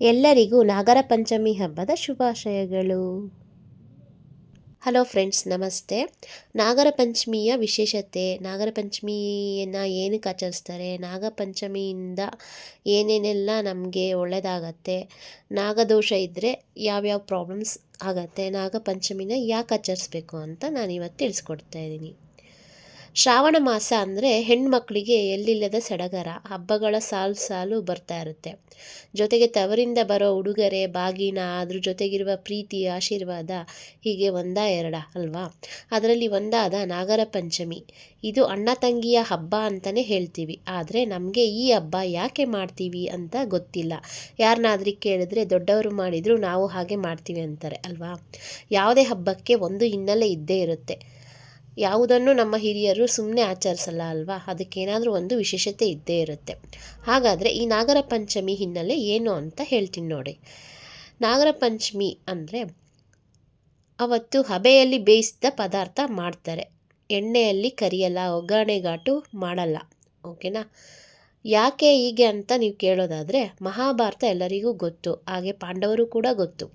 ಎಲ್ಲರಿಗೂ ನಾಗರ ಪಂಚಮಿ ಹಬ್ಬದ ಶುಭಾಶಯಗಳು. ಹಲೋ ಫ್ರೆಂಡ್ಸ್, ನಮಸ್ತೆ. ನಾಗರ ಪಂಚಮಿಯ ವಿಶೇಷತೆ, ನಾಗರ ಪಂಚಮಿಯನ್ನು ಏನಕ್ಕೆ ಆಚರಿಸ್ತಾರೆ? ನಾಗ ಪಂಚಮಿಯಿಂದ ಏನೇನೆಲ್ಲ ನಮಗೆ ಒಳ್ಳೆಯದಾಗತ್ತೆ ನಾಗದೋಷ ಇದ್ದರೆ ಯಾವ್ಯಾವ ಪ್ರಾಬ್ಲಮ್ಸ್ ಆಗತ್ತೆ? ನಾಗ ಪಂಚಮಿನ ಯಾಕೆ ಆಚರಿಸ್ಬೇಕು ಅಂತ ನಾನು ಇವತ್ತು ತಿಳಿಸ್ಕೊಡ್ತಾ ಇದ್ದೀನಿ. ಶ್ರಾವಣ ಮಾಸ ಅಂದರೆ ಹೆಣ್ಮಕ್ಳಿಗೆ ಎಲ್ಲಿಲ್ಲದ ಸಡಗರ, ಹಬ್ಬಗಳ ಸಾಲು ಸಾಲು ಬರ್ತಾ ಇರುತ್ತೆ. ಜೊತೆಗೆ ತವರಿಂದ ಬರೋ ಉಡುಗೊರೆ, ಬಾಗಿನ, ಅದ್ರ ಜೊತೆಗಿರುವ ಪ್ರೀತಿ, ಆಶೀರ್ವಾದ ಹೀಗೆ ಒಂದ ಎರಡ ಅಲ್ವಾ? ಅದರಲ್ಲಿ ಒಂದಾದ ನಾಗರ ಪಂಚಮಿ. ಇದು ಅಣ್ಣ ತಂಗಿಯ ಹಬ್ಬ ಅಂತಲೇ ಹೇಳ್ತೀವಿ. ಆದರೆ ನಮಗೆ ಈ ಹಬ್ಬ ಯಾಕೆ ಮಾಡ್ತೀವಿ ಅಂತ ಗೊತ್ತಿಲ್ಲ. ಯಾರನ್ನಾದ್ರೂ ಕೇಳಿದ್ರೆ ದೊಡ್ಡವರು ಮಾಡಿದರೂ ನಾವು ಹಾಗೆ ಮಾಡ್ತೀವಿ ಅಂತಾರೆ ಅಲ್ವಾ? ಯಾವುದೇ ಹಬ್ಬಕ್ಕೆ ಒಂದು ಹಿನ್ನೆಲೆ ಇದ್ದೇ ಇರುತ್ತೆ. ಯಾವುದನ್ನು ನಮ್ಮ ಹಿರಿಯರು ಸುಮ್ಮನೆ ಆಚರಿಸಲ್ಲ ಅಲ್ವಾ? ಅದಕ್ಕೇನಾದರೂ ಒಂದು ವಿಶೇಷತೆ ಇದ್ದೇ ಇರುತ್ತೆ. ಹಾಗಾದರೆ ಈ ನಾಗರ ಪಂಚಮಿ ಹಿನ್ನೆಲೆ ಏನು ಅಂತ ಹೇಳ್ತೀನಿ ನೋಡಿ. ನಾಗರ ಪಂಚಮಿ ಅಂದರೆ ಅವತ್ತು ಹಬೆಯಲ್ಲಿ ಬೇಯಿಸಿದ ಪದಾರ್ಥ ಮಾಡ್ತಾರೆ. ಎಣ್ಣೆಯಲ್ಲಿ ಕರಿಯಲ್ಲ, ಒಗ್ಗರಣೆಗಾಟು ಮಾಡಲ್ಲ. ಓಕೆನಾ? ಯಾಕೆ ಹೀಗೆ ಅಂತ ನೀವು ಕೇಳೋದಾದರೆ ಮಹಾಭಾರತ ಎಲ್ಲರಿಗೂ ಗೊತ್ತು, ಹಾಗೆ ಪಾಂಡವರು ಕೂಡ ಗೊತ್ತು.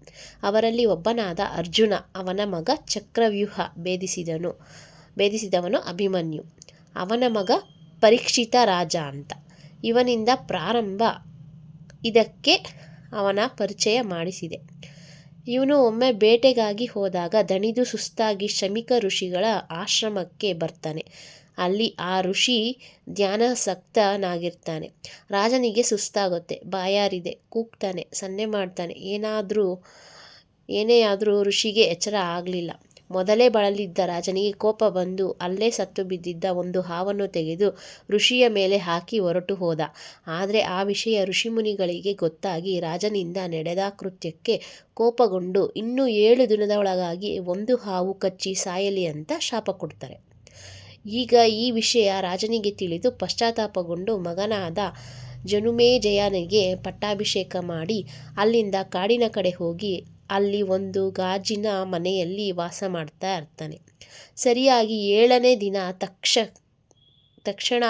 ಅವರಲ್ಲಿ ಒಬ್ಬನಾದ ಅರ್ಜುನ, ಅವನ ಮಗ ಚಕ್ರವ್ಯೂಹ ಭೇದಿಸಿದನು. ಭೇದಿಸಿದವನು ಅಭಿಮನ್ಯು. ಅವನ ಮಗ ಪರೀಕ್ಷಿತ ರಾಜ ಅಂತ. ಇವನಿಂದ ಪ್ರಾರಂಭ. ಇದಕ್ಕೆ ಅವನ ಪರಿಚಯ ಮಾಡಿಸಿದೆ. ಇವನು ಒಮ್ಮೆ ಬೇಟೆಗಾಗಿ ಹೋದಾಗ ದಣಿದು ಸುಸ್ತಾಗಿ ಶ್ರಮಿಕ ಋಷಿಗಳ ಆಶ್ರಮಕ್ಕೆ ಬರ್ತಾನೆ. ಅಲ್ಲಿ ಆ ಋಷಿ ಧ್ಯಾನಾಸಕ್ತನಾಗಿರ್ತಾನೆ. ರಾಜನಿಗೆ ಸುಸ್ತಾಗುತ್ತೆ. ಬಾಯಾರಿದೆ. ಕೂಗ್ತಾನೆ. ಸನ್ನೆ ಮಾಡ್ತಾನೆ. ಏನಾದರೂ, ಏನೇ ಆದರೂ ಋಷಿಗೆ ಎಚ್ಚರ ಆಗಲಿಲ್ಲ. ಮೊದಲೇ ಬಳಲಿದ್ದ ರಾಜನಿಗೆ ಕೋಪ ಬಂದು ಅಲ್ಲೇ ಸತ್ತು ಬಿದ್ದಿದ್ದ ಒಂದು ಹಾವನ್ನು ತೆಗೆದು ಋಷಿಯ ಮೇಲೆ ಹಾಕಿ ಹೊರಟು ಹೋದ. ಆದರೆ ಆ ವಿಷಯ ಋಷಿಮುನಿಗಳಿಗೆ ಗೊತ್ತಾಗಿ ರಾಜನಿಂದ ನಡೆದ ಕೃತ್ಯಕ್ಕೆ ಕೋಪಗೊಂಡು ಇನ್ನೂ ಏಳು ದಿನದ ಒಳಗಾಗಿ ಒಂದು ಹಾವು ಕಚ್ಚಿ ಸಾಯಲಿ ಅಂತ ಶಾಪ ಕೊಡ್ತಾರೆ. ಈಗ ಈ ವಿಷಯ ರಾಜನಿಗೆ ತಿಳಿದು ಪಶ್ಚಾತ್ತಾಪಗೊಂಡು ಮಗನಾದ ಜನುಮೇಜಯನಿಗೆ ಪಟ್ಟಾಭಿಷೇಕ ಮಾಡಿ ಅಲ್ಲಿಂದ ಕಾಡಿನ ಕಡೆ ಹೋಗಿ ಅಲ್ಲಿ ಒಂದು ಗಾಜಿನ ಮನೆಯಲ್ಲಿ ವಾಸ ಮಾಡ್ತಾ ಇರ್ತಾನೆ. ಸರಿಯಾಗಿ ಏಳನೇ ದಿನ ತಕ್ಷ, ತಕ್ಷಣ,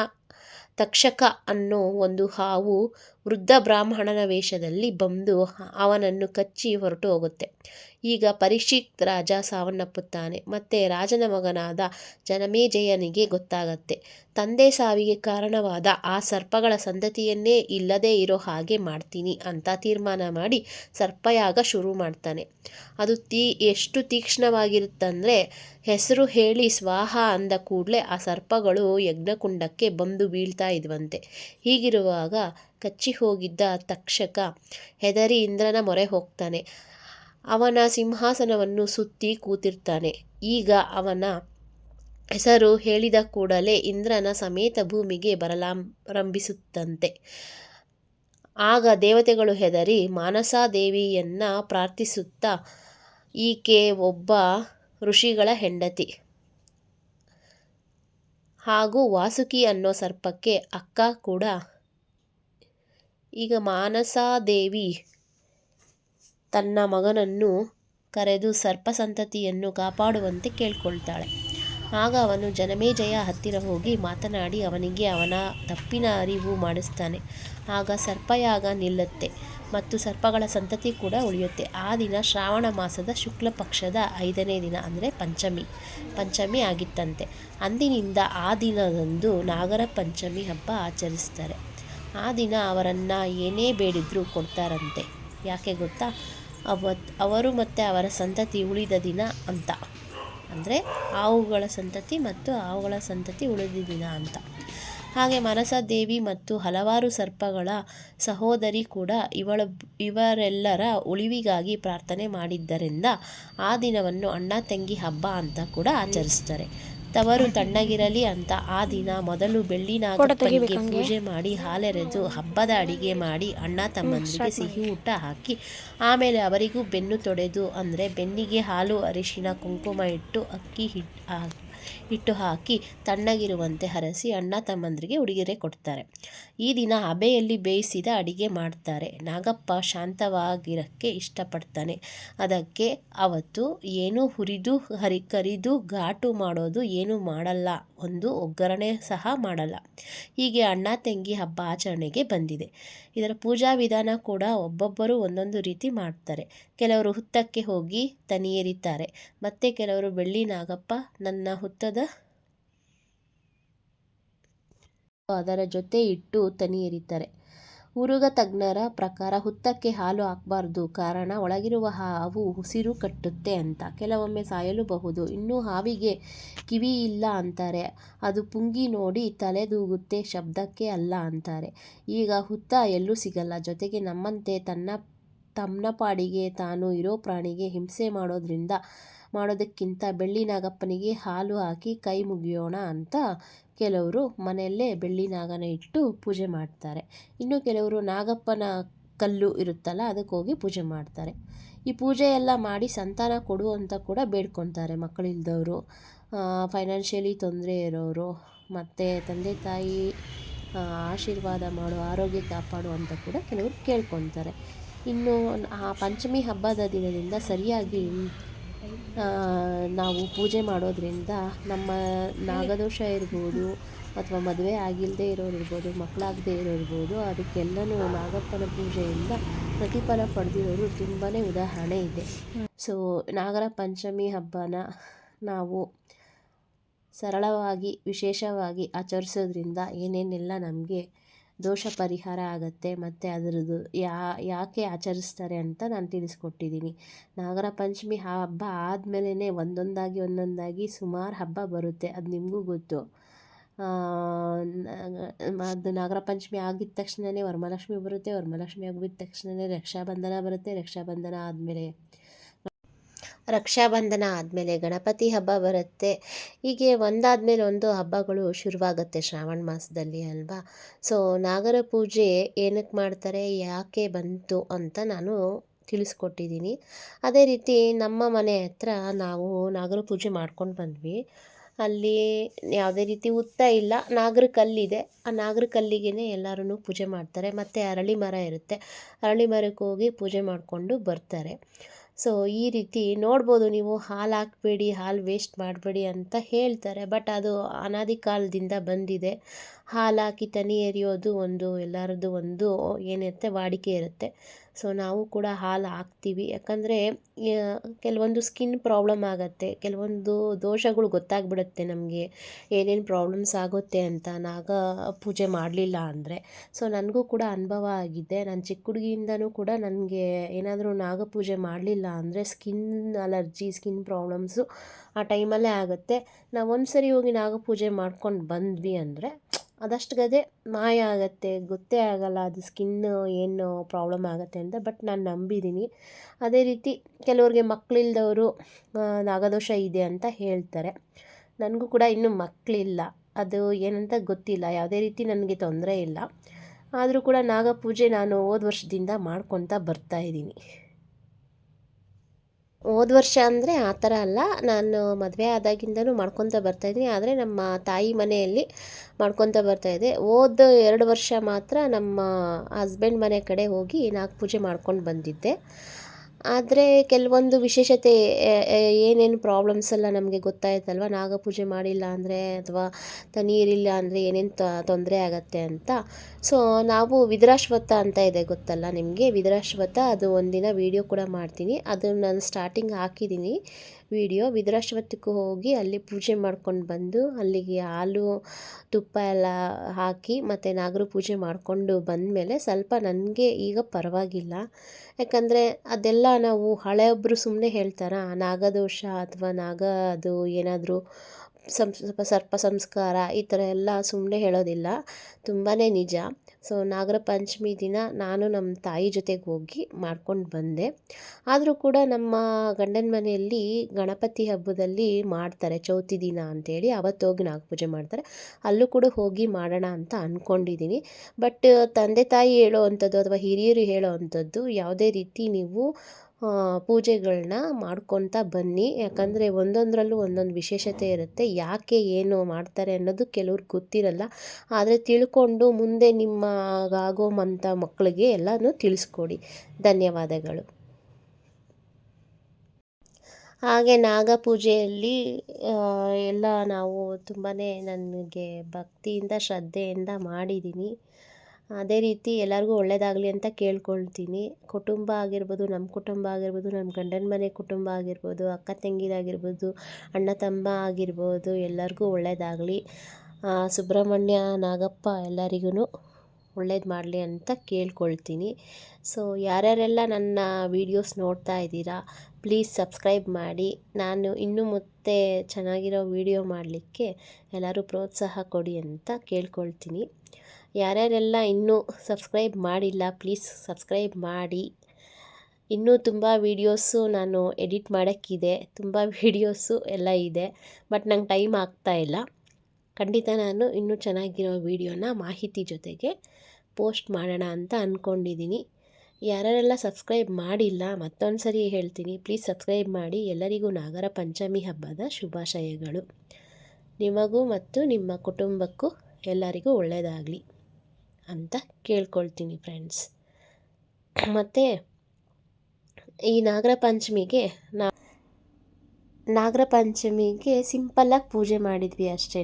ತಕ್ಷಕ ಅನ್ನೋ ಒಂದು ಹಾವು ವೃದ್ಧ ಬ್ರಾಹ್ಮಣನ ವೇಷದಲ್ಲಿ ಬಂದು ಅವನನ್ನು ಕಚ್ಚಿ ಹೊರಟು ಹೋಗುತ್ತೆ. ಈಗ ಪರೀಕ್ಷಿತ್ ರಾಜ ಸಾವನ್ನಪ್ಪುತ್ತಾನೆ. ಮತ್ತೆ ರಾಜನ ಮಗನಾದ ಜನಮೇಜಯನಿಗೆ ಗೊತ್ತಾಗತ್ತೆ. ತಂದೆ ಸಾವಿಗೆ ಕಾರಣವಾದ ಆ ಸರ್ಪಗಳ ಸಂತತಿಯನ್ನೇ ಇಲ್ಲದೇ ಇರೋ ಹಾಗೆ ಮಾಡ್ತೀನಿ ಅಂತ ತೀರ್ಮಾನ ಮಾಡಿ ಸರ್ಪಯಾಗ ಶುರು ಮಾಡ್ತಾನೆ. ಅದು ತೀ, ಎಷ್ಟು ತೀಕ್ಷ್ಣವಾಗಿರುತ್ತಂದರೆ ಹೆಸರು ಹೇಳಿ ಸ್ವಾಹ ಅಂದ ಕೂಡಲೇ ಆ ಸರ್ಪಗಳು ಯಜ್ಞಕುಂಡಕ್ಕೆ ಬಂದು ಬೀಳ್ತಾ ಇದ್ವಂತೆ. ಹೀಗಿರುವಾಗ ಕಚ್ಚಿ ಹೋಗಿದ್ದ ತಕ್ಷಕ ಹೆದರಿ ಇಂದ್ರನ ಮೊರೆ ಹೋಗ್ತಾನೆ. ಅವನ ಸಿಂಹಾಸನವನ್ನು ಸುತ್ತಿ ಕೂತಿರ್ತಾನೆ. ಈಗ ಅವನ ಹೆಸರು ಹೇಳಿದ ಕೂಡಲೇ ಇಂದ್ರನ ಸಮೇತ ಭೂಮಿಗೆ ಬರಲಾರಂಭಿಸುತ್ತಂತೆ. ಆಗ ದೇವತೆಗಳು ಹೆದರಿ ಮಾನಸಾದೇವಿಯನ್ನು ಪ್ರಾರ್ಥಿಸುತ್ತಾ ಈಕೆ ಒಬ್ಬ ಋಷಿಗಳ ಹೆಂಡತಿ. ಹಾಗೂ ವಾಸುಕಿ ಅನ್ನೋ ಸರ್ಪಕ್ಕೆ ಅಕ್ಕ ಕೂಡ ಈಗ ಮಾನಸಾದೇವಿ ತನ್ನ ಮಗನನ್ನು ಕರೆದು ಸರ್ಪ ಸಂತತಿಯನ್ನು ಕಾಪಾಡುವಂತೆ ಕೇಳಿಕೊಳ್ತಾಳೆ. ಆಗ ಅವನು ಜನಮೇಜಯ ಹತ್ತಿರ ಹೋಗಿ ಮಾತನಾಡಿ ಅವನಿಗೆ ಅವನ ತಪ್ಪಿನ ಅರಿವು ಮಾಡಿಸ್ತಾನೆ. ಆಗ ಸರ್ಪಯಾಗ ನಿಲ್ಲುತ್ತೆ ಮತ್ತು ಸರ್ಪಗಳ ಸಂತತಿ ಕೂಡ ಉಳಿಯುತ್ತೆ. ಆ ದಿನ ಶ್ರಾವಣ ಮಾಸದ ಶುಕ್ಲ ಪಕ್ಷದ ಐದನೇ ದಿನ ಅಂದರೆ ಪಂಚಮಿ. ಪಂಚಮಿ ಆಗಿತ್ತಂತೆ. ಅಂದಿನಿಂದ ಆ ದಿನದಂದು ನಾಗರ ಪಂಚಮಿ ಹಬ್ಬ ಆಚರಿಸ್ತಾರೆ. ಆ ದಿನ ಅವರನ್ನು ಏನೇ ಬೇಡಿದ್ರೂ ಕೊಡ್ತಾರಂತೆ. ಯಾಕೆ ಗೊತ್ತಾ? ಅವತ್ತು ಅವರು ಮತ್ತು ಅವರ ಸಂತತಿ ಉಳಿದ ದಿನ ಅಂತ. ಅಂದರೆ ಆವುಗಳ ಸಂತತಿ ಮತ್ತು ಆವುಗಳ ಸಂತತಿ ಉಳಿದ ದಿನ ಅಂತ. ಹಾಗೆ ಮನಸ, ದೇವಿ ಮತ್ತು ಹಲವಾರು ಸರ್ಪಗಳ ಸಹೋದರಿ ಕೂಡ ಇವಳ, ಇವರೆಲ್ಲರ ಉಳಿವಿಗಾಗಿ ಪ್ರಾರ್ಥನೆ ಮಾಡಿದ್ದರಿಂದ ಆ ದಿನವನ್ನು ಅಣ್ಣ, ತಂಗಿ, ಹಬ್ಬ ಅಂತ ಕೂಡ ಆಚರಿಸ್ತಾರೆ. ತವರು ತಣ್ಣಗಿರಲಿ ಅಂತ ಆ ದಿನ ಮೊದಲು ಬೆಳ್ಳಿ ನಾಗಪ್ಪನಿಗೆ ಪೂಜೆ ಮಾಡಿ ಹಾಲೆರೆದು ಹಬ್ಬದ ಅಡಿಗೆ ಮಾಡಿ ಅಣ್ಣ ತಮ್ಮನಿಗೆ ಸಿಹಿ ಊಟ ಹಾಕಿ ಆಮೇಲೆ ಅವರಿಗೂ ಬೆನ್ನು ತೊಡೆದು ಅಂದರೆ ಬೆನ್ನಿಗೆ ಹಾಲು ಅರಿಶಿನ ಕುಂಕುಮ ಇಟ್ಟು ಅಕ್ಕಿ ಹಿಟ್ಟು ಹಿಟ್ಟು ಹಾಕಿ ತಣ್ಣಗಿರುವಂತೆ ಹರಸಿ ಅಣ್ಣ ತಮ್ಮಂದರಿಗೆ ಉಡುಗೊರೆ ಕೊಡ್ತಾರೆ. ಈ ದಿನ ಅಬೆಯಲ್ಲಿ ಬೇಯಿಸಿದ ಅಡಿಗೆ ಮಾಡ್ತಾರೆ. ನಾಗಪ್ಪ ಶಾಂತವಾಗಿರೋಕ್ಕೆ ಇಷ್ಟಪಡ್ತಾನೆ. ಅದಕ್ಕೆ ಅವತ್ತು ಏನು ಹುರಿದು ಹರಿ, ಕರಿದು ಘಾಟು ಮಾಡೋದು ಏನು ಮಾಡಲ್ಲ. ಒಂದು ಒಗ್ಗರಣೆ ಸಹ ಮಾಡಲ್ಲ. ಹೀಗೆ ಅಣ್ಣ ತಂಗಿ ಹಬ್ಬ ಆಚರಣೆಗೆ ಬಂದಿದೆ. ಇದರ ಪೂಜಾ ವಿಧಾನ ಕೂಡ ಒಬ್ಬೊಬ್ಬರು ಒಂದೊಂದು ರೀತಿ ಮಾಡ್ತಾರೆ. ಕೆಲವರು ಹುತ್ತಕ್ಕೆ ಹೋಗಿ ತನಿ ಎರಿತಾರೆ ಮತ್ತು ಕೆಲವರು ಬೆಳ್ಳಿ ನಾಗಪ್ಪ ನನ್ನ ಹುತ್ತದ ಅದರ ಜೊತೆ ಇಟ್ಟು ತನಿ ಉರುಗ ತಜ್ಞರ ಪ್ರಕಾರ ಹುತ್ತಕ್ಕೆ ಹಾಲು ಹಾಕಬಾರ್ದು. ಕಾರಣ, ಒಳಗಿರುವ ಹಾವು ಉಸಿರು ಕಟ್ಟುತ್ತೆ ಅಂತ. ಕೆಲವೊಮ್ಮೆ ಸಾಯಲುಬಹುದು. ಇನ್ನು ಹಾವಿಗೆ ಕಿವಿ ಇಲ್ಲ ಅಂತಾರೆ. ಅದು ಪುಂಗಿ ನೋಡಿ ತಲೆದೂಗುತ್ತೆ ಶಬ್ದಕ್ಕೆ ಅಲ್ಲ ಅಂತಾರೆ. ಈಗ ಹುತ್ತ ಎಲ್ಲೂ ಸಿಗಲ್ಲ. ಜೊತೆಗೆ ನಮ್ಮಂತೆ ತನ್ನ ತನ್ನ ಪಾಡಿಗೆ ತಾನು ಇರೋ ಪ್ರಾಣಿಗೆ ಹಿಂಸೆ ಮಾಡೋದ್ರಿಂದ ಮಾಡೋದಕ್ಕಿಂತ ಬೆಳ್ಳಿ ನಾಗಪ್ಪನಿಗೆ ಹಾಲು ಹಾಕಿ ಕೈ ಮುಗಿಯೋಣ ಅಂತ ಕೆಲವರು ಮನೆಯಲ್ಲೇ ಬೆಳ್ಳಿ ನಾಗನ ಇಟ್ಟು ಪೂಜೆ ಮಾಡ್ತಾರೆ. ಇನ್ನು ಕೆಲವರು ನಾಗಪ್ಪನ ಕಲ್ಲು ಇರುತ್ತಲ್ಲ, ಅದಕ್ಕೆ ಹೋಗಿ ಪೂಜೆ ಮಾಡ್ತಾರೆ. ಈ ಪೂಜೆ ಎಲ್ಲ ಮಾಡಿ ಸಂತಾನ ಕೊಡು ಅಂತ ಕೂಡ ಬೇಡ್ಕೊತಾರೆ ಮಕ್ಕಳಿಲ್ದವರು ಫೈನಾನ್ಷಿಯಲಿ ತೊಂದರೆ ಇರೋರು, ಮತ್ತು ತಂದೆ ತಾಯಿ ಆಶೀರ್ವಾದ ಮಾಡು, ಆರೋಗ್ಯ ಕಾಪಾಡು ಅಂತ ಕೂಡ ಕೆಲವರು ಕೇಳ್ಕೊತಾರೆ. ಇನ್ನು ಆ ಪಂಚಮಿ ಹಬ್ಬದ ದಿನದಿಂದ ಸರಿಯಾಗಿ ನಾವು ಪೂಜೆ ಮಾಡೋದ್ರಿಂದ ನಮ್ಮ ನಾಗದೋಷ ಇರ್ಬೋದು ಅಥವಾ ಮದುವೆ ಆಗಿಲ್ಲದೆ ಇರೋರು ಇರ್ಬೋದು, ಮಕ್ಕಳಾಗದೇ ಇರೋರು ಇರ್ಬೋದು, ಅದಕ್ಕೆಲ್ಲನೂ ನಾಗಪ್ಪನ ಪೂಜೆಯಿಂದ ಪ್ರತಿಫಲ ಪಡೆದಿರೋರು ತುಂಬಾ ಉದಾಹರಣೆ ಇದೆ. ಸೊ ನಾಗರ ಪಂಚಮಿ ಹಬ್ಬನ ನಾವು ಸರಳವಾಗಿ, ವಿಶೇಷವಾಗಿ ಆಚರಿಸೋದ್ರಿಂದ ಏನೇನೆಲ್ಲ ನಮಗೆ ದೋಷ ಪರಿಹಾರ ಆಗುತ್ತೆ, ಮತ್ತು ಅದರದ್ದು ಯಾ, ಯಾಕೆ ಆಚರಿಸ್ತಾರೆ ಅಂತ ನಾನು ತಿಳಿಸ್ಕೊಟ್ಟಿದ್ದೀನಿ ನಾಗರ ಪಂಚಮಿ ಹಬ್ಬ ಆದಮೇಲೆ ಒಂದೊಂದಾಗಿ ಒಂದೊಂದಾಗಿ ಸುಮಾರು ಹಬ್ಬ ಬರುತ್ತೆ, ಅದು ನಿಮಗೂ ಗೊತ್ತು. ಅದು ನಾಗರ ಪಂಚಮಿ ಆಗಿದ ತಕ್ಷಣವೇ ವರಮಹಾಲಕ್ಷ್ಮಿ ಬರುತ್ತೆ, ವರಮಹಾಲಕ್ಷ್ಮಿ ಆಗಿದ ತಕ್ಷಣವೇ ರಕ್ಷಾಬಂಧನ ಬರುತ್ತೆ, ರಕ್ಷಾಬಂಧನ ಆದಮೇಲೆ ರಕ್ಷಾಬಂಧನ ಆದಮೇಲೆ ಗಣಪತಿ ಹಬ್ಬ ಬರುತ್ತೆ. ಹೀಗೆ ಒಂದಾದಮೇಲೆ ಒಂದು ಹಬ್ಬಗಳು ಶುರುವಾಗುತ್ತೆ ಶ್ರಾವಣ ಮಾಸದಲ್ಲಿ ಅಲ್ವಾ? ಸೊ ನಾಗರ ಪೂಜೆ ಏನಕ್ಕೆ ಮಾಡ್ತಾರೆ, ಯಾಕೆ ಬಂತು ಅಂತ ನಾನು ತಿಳಿಸ್ಕೊಟ್ಟಿದ್ದೀನಿ. ಅದೇ ರೀತಿ ನಮ್ಮ ಮನೆ ಹತ್ರ ನಾವು ನಾಗರ ಪೂಜೆ ಮಾಡ್ಕೊಂಡು ಬಂದ್ವಿ. ಅಲ್ಲಿ ಯಾವುದೇ ರೀತಿ ಉತ್ತ ಇಲ್ಲ, ನಾಗರ ಕಲ್ಲಿದೆ. ಆ ನಾಗರ ಕಲ್ಲಿಗೆ ಎಲ್ಲರೂ ಪೂಜೆ ಮಾಡ್ತಾರೆ. ಮತ್ತು ಅರಳಿ ಮರ ಇರುತ್ತೆ. ಅರಳಿ ಮರಕ್ಕೆ ಹೋಗಿ ಪೂಜೆ ಮಾಡಿಕೊಂಡು ಬರ್ತಾರೆ. ಸೊ, ಈ ರೀತಿ ನೋಡ್ಬೋದು ನೀವು ಹಾಲು ಹಾಕಬೇಡಿ, ಹಾಲು ವೇಸ್ಟ್ ಮಾಡಬೇಡಿ ಅಂತ ಹೇಳ್ತಾರೆ. ಬಟ್ ಅದು ಅನಾದಿ ಕಾಲದಿಂದ ಬಂದಿದೆ. ಹಾಲು ಹಾಕಿ ತನಿ ಎರಿಯೋದು ಒಂದು, ಎಲ್ಲರದ್ದು ಒಂದು ಏನಿರುತ್ತೆ, ವಾಡಿಕೆ ಇರುತ್ತೆ. ಸೊ ನಾವು ಕೂಡ ಹಾಲು ಹಾಕ್ತೀವಿ. ಯಾಕಂದರೆ ಕೆಲವೊಂದು ಸ್ಕಿನ್ ಪ್ರಾಬ್ಲಮ್ ಆಗುತ್ತೆ. ಕೆಲವೊಂದು ದೋಷಗಳು ಗೊತ್ತಾಗ್ಬಿಡುತ್ತೆ ನಮಗೆ. ಏನೇನು ಪ್ರಾಬ್ಲಮ್ಸ್ ಆಗುತ್ತೆ ಅಂತ ನಾಗ ಪೂಜೆ ಮಾಡಲಿಲ್ಲ ಅಂದರೆ. ಸೊ ನನಗೂ ಕೂಡ ಅನುಭವ ಆಗಿದೆ. ನಾನು ಚಿಕ್ಕ ಹುಡುಗಿಯಿಂದನೂ ಕೂಡ ನನಗೆ ಏನಾದರೂ ನಾಗ ಪೂಜೆ ಮಾಡಲಿಲ್ಲ ಅಂದರೆ ಸ್ಕಿನ್ ಅಲರ್ಜಿ ಸ್ಕಿನ್ ಪ್ರಾಬ್ಲಮ್ಸು ಆ ಟೈಮಲ್ಲೇ ಆಗುತ್ತೆ. ನಾವು ಒಂದು ಸರಿ ಹೋಗಿ ನಾಗಪೂಜೆ ಮಾಡ್ಕೊಂಡು ಬಂದ್ವಿ ಅಂದರೆ ಅದಷ್ಟು ಗದೆ ಮಾಯ ಆಗುತ್ತೆ, ಗೊತ್ತೇ ಆಗಲ್ಲ ಅದು ಸ್ಕಿನ್ನು ಏನು ಪ್ರಾಬ್ಲಮ್ ಆಗುತ್ತೆ ಅಂತ ಬಟ್ ನಾನು ನಂಬಿದ್ದೀನಿ ಅದೇ ರೀತಿ ಕೆಲವ್ರಿಗೆ ಮಕ್ಕಳಿಲ್ದವರು ನಾಗದೋಷ ಇದೆ ಅಂತ ಹೇಳ್ತಾರೆ. ನನಗೂ ಕೂಡ ಇನ್ನೂ ಮಕ್ಕಳಿಲ್ಲ ಅದು ಏನಂತ ಗೊತ್ತಿಲ್ಲ. ಯಾವುದೇ ರೀತಿ ನನಗೆ ತೊಂದರೆ ಇಲ್ಲ. ಆದರೂ ಕೂಡ ನಾಗಪೂಜೆ ನಾನು ಹೋದ ವರ್ಷದಿಂದ ಮಾಡ್ಕೊತಾ ಬರ್ತಾಯಿದ್ದೀನಿ ಹೋದ ವರ್ಷ ಅಂದರೆ ಆ ಥರ ಅಲ್ಲ. ನಾನು ಮದುವೆ ಆದಾಗಿಂದನೂ ಮಾಡ್ಕೊತ ಬರ್ತಾಯಿದ್ದೀನಿ ಆದರೆ ನಮ್ಮ ತಾಯಿ ಮನೆಯಲ್ಲಿ ಮಾಡ್ಕೊತ ಬರ್ತಾಯಿದ್ದೆ ಹೋದ ಎರಡು ವರ್ಷ ಮಾತ್ರ ನಮ್ಮ ಹಸ್ಬೆಂಡ್ ಮನೆ ಕಡೆ ಹೋಗಿ ನಾಗಪೂಜೆ ಮಾಡ್ಕೊಂಡು ಬಂದಿದ್ದೆ. ಆದರೆ ಕೆಲವೊಂದು ವಿಶೇಷತೆ ಏನೇನು ಪ್ರಾಬ್ಲಮ್ಸ್ ಎಲ್ಲ ನಮಗೆ ಗೊತ್ತಾಯ್ತಲ್ವ? ನಾಗಪೂಜೆ ಮಾಡಿಲ್ಲ ಅಂದರೆ ಅಥವಾ ನೀರಿಲ್ಲ ಅಂದರೆ ಏನೇನು ತೊಂದರೆ ಆಗತ್ತೆ ಅಂತ. ಸೊ ನಾವು ವಿದ್ರಾಶ್ವತ ಅಂತ ಇದೆ ಗೊತ್ತಲ್ಲ ನಿಮಗೆ? ವಿದ್ರಾಶ್ವತ, ಅದು ಒಂದಿನ ವೀಡಿಯೋ ಕೂಡ ಮಾಡ್ತೀನಿ. ಅದನ್ನು ನಾನು ಸ್ಟಾರ್ಟಿಂಗ್ ಹಾಕಿದ್ದೀನಿ. ವೀಡಿಯೋ ವಿದ್ರಾಶ್ವತಕ್ಕೆ ಹೋಗಿ ಅಲ್ಲಿ ಪೂಜೆ ಮಾಡ್ಕೊಂಡು ಬಂದು ಅಲ್ಲಿಗೆ ಹಾಲು, ತುಪ್ಪ ಎಲ್ಲ ಹಾಕಿ ಮತ್ತು ನಾಗರ ಪೂಜೆ ಮಾಡಿಕೊಂಡು ಬಂದಮೇಲೆ ಸ್ವಲ್ಪ ನನಗೆ ಈಗ ಪರವಾಗಿಲ್ಲ. ಯಾಕಂದರೆ ಅದೆಲ್ಲ ನಾವು ಹಳೆಯೊಬ್ಬರು ಸುಮ್ಮನೆ ಹೇಳ್ತಾರಾ? ನಾಗದೋಷ ಅಥವಾ ನಾಗ ಅದು ಏನಾದರೂ ಸಂಸ್, ಸ್ವಲ್ಪ ಸರ್ಪ ಸಂಸ್ಕಾರ ಈ ಥರ ಎಲ್ಲ ಸುಮ್ಮನೆ ಹೇಳೋದಿಲ್ಲ. ತುಂಬಾ ನಿಜ. ಸೊ ನಾಗರ ಪಂಚಮಿ ದಿನ ನಾನು ನಮ್ಮ ತಾಯಿ ಜೊತೆಗೆ ಹೋಗಿ ಮಾಡ್ಕೊಂಡು ಬಂದೆ. ಆದರೂ ಕೂಡ ನಮ್ಮ ಗಂಡನ ಮನೆಯಲ್ಲಿ ಗಣಪತಿ ಹಬ್ಬದಲ್ಲಿ ಮಾಡ್ತಾರೆ, ಚೌತಿ ದಿನ ಅಂತೇಳಿ. ಅವತ್ತು ಹೋಗಿ ನಾಗಪೂಜೆ ಮಾಡ್ತಾರೆ. ಅಲ್ಲೂ ಕೂಡ ಹೋಗಿ ಮಾಡೋಣ ಅಂತ ಅಂದ್ಕೊಂಡಿದ್ದೀನಿ ಬಟ್ ತಂದೆ ತಾಯಿ ಹೇಳೋ ಅಂಥದ್ದು ಅಥವಾ ಹಿರಿಯರು ಹೇಳೋ ಅಂಥದ್ದು ಯಾವುದೇ ರೀತಿ ನೀವು ಪೂಜೆಗಳನ್ನ ಮಾಡ್ಕೊತಾ ಬನ್ನಿ. ಯಾಕಂದರೆ ಒಂದೊಂದರಲ್ಲೂ ಒಂದೊಂದು ವಿಶೇಷತೆ ಇರುತ್ತೆ. ಯಾಕೆ ಏನು ಮಾಡ್ತಾರೆ ಅನ್ನೋದು ಕೆಲವ್ರಿಗೆ ಗೊತ್ತಿರಲ್ಲ. ಆದರೆ ತಿಳ್ಕೊಂಡು ಮುಂದೆ ನಿಮಗಾಗೋವಂಥ ಮಕ್ಕಳಿಗೆ ಎಲ್ಲನೂ ತಿಳಿಸ್ಕೊಡಿ. ಧನ್ಯವಾದಗಳು. ಹಾಗೆ ನಾಗಪೂಜೆಯಲ್ಲಿ ಎಲ್ಲ ನಾವು ತುಂಬಾ ನನಗೆ ಭಕ್ತಿಯಿಂದ, ಶ್ರದ್ಧೆಯಿಂದ ಮಾಡಿದ್ದೀನಿ ಅದೇ ರೀತಿ ಎಲ್ಲರಿಗೂ ಒಳ್ಳೆಯದಾಗಲಿ ಅಂತ ಕೇಳ್ಕೊಳ್ತೀನಿ. ಕುಟುಂಬ ಆಗಿರ್ಬೋದು ನಮ್ಮ ಕುಟುಂಬ ಆಗಿರ್ಬೋದು ನಮ್ಮ ಗಂಡನ ಮನೆ ಕುಟುಂಬ ಆಗಿರ್ಬೋದು, ಅಕ್ಕ ತಂಗಿರಾಗಿರ್ಬೋದು ಅಣ್ಣ ತಮ್ಮ ಆಗಿರ್ಬೋದು, ಎಲ್ಲರಿಗೂ ಒಳ್ಳೆಯದಾಗಲಿ ಸುಬ್ರಹ್ಮಣ್ಯ, ನಾಗಪ್ಪ ಎಲ್ಲರಿಗೂ ಒಳ್ಳೇದು ಮಾಡಲಿ ಅಂತ ಕೇಳ್ಕೊಳ್ತೀನಿ. ಸೊ ಯಾರ್ಯಾರೆಲ್ಲ ನನ್ನ ವೀಡಿಯೋಸ್ ನೋಡ್ತಾ ಇದ್ದೀರಾ ಪ್ಲೀಸ್ ಸಬ್ಸ್ಕ್ರೈಬ್ ಮಾಡಿ. ನಾನು ಇನ್ನೂ ಮತ್ತೆ ಚೆನ್ನಾಗಿರೋ ವೀಡಿಯೋ ಮಾಡಲಿಕ್ಕೆ ಎಲ್ಲರೂ ಪ್ರೋತ್ಸಾಹ ಕೊಡಿ ಅಂತ ಕೇಳ್ಕೊಳ್ತೀನಿ. ಯಾರ್ಯಾರೆಲ್ಲ ಇನ್ನೂ ಸಬ್ಸ್ಕ್ರೈಬ್ ಮಾಡಿಲ್ಲ, ಪ್ಲೀಸ್ ಸಬ್ಸ್ಕ್ರೈಬ್ ಮಾಡಿ. ಇನ್ನೂ ತುಂಬ ವೀಡಿಯೋಸು ನಾನು ಎಡಿಟ್ ಮಾಡೋಕ್ಕಿದೆ. ತುಂಬ ವೀಡಿಯೋಸು ಎಲ್ಲ ಇದೆ, ಬಟ್ ನಂಗೆ ಟೈಮ್ ಆಗ್ತಾ ಇಲ್ಲ. ಖಂಡಿತ ನಾನು ಇನ್ನೂ ಚೆನ್ನಾಗಿರೋ ವೀಡಿಯೋನ ಮಾಹಿತಿ ಜೊತೆಗೆ ಪೋಸ್ಟ್ ಮಾಡೋಣ ಅಂತ ಅಂದ್ಕೊಂಡಿದ್ದೀನಿ ಯಾರ್ಯಾರೆಲ್ಲ ಸಬ್ಸ್ಕ್ರೈಬ್ ಮಾಡಿಲ್ಲ ಮತ್ತೊಂದು ಸರಿ ಹೇಳ್ತೀನಿ. ಪ್ಲೀಸ್ ಸಬ್ಸ್ಕ್ರೈಬ್ ಮಾಡಿ. ಎಲ್ಲರಿಗೂ ನಾಗರ ಪಂಚಮಿ ಹಬ್ಬದ ಶುಭಾಶಯಗಳು. ನಿಮಗೂ ಮತ್ತು ನಿಮ್ಮ ಕುಟುಂಬಕ್ಕೂ ಎಲ್ಲರಿಗೂ ಒಳ್ಳೆಯದಾಗಲಿ. ಅಂತ ಕೇಳ್ಕೊಳ್ತೀನಿ ಫ್ರೆಂಡ್ಸ್ ಮತ್ತು ಈ ನಾಗರ ಪಂಚಮಿಗೆ ನಾ ನಾಗರ ಪಂಚಮಿಗೆ ಸಿಂಪಲ್ಲಾಗಿ ಪೂಜೆ ಮಾಡಿದ್ವಿ ಅಷ್ಟೇ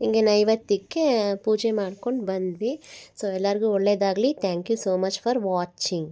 ಹಿಂಗೆ ನೈವೇದ್ಯಕ್ಕೆ ಪೂಜೆ ಮಾಡ್ಕೊಂಡು ಬಂದ್ವಿ. ಸೊ ಎಲ್ಲರಿಗೂ ಒಳ್ಳೆಯದಾಗಲಿ thank you so much for watching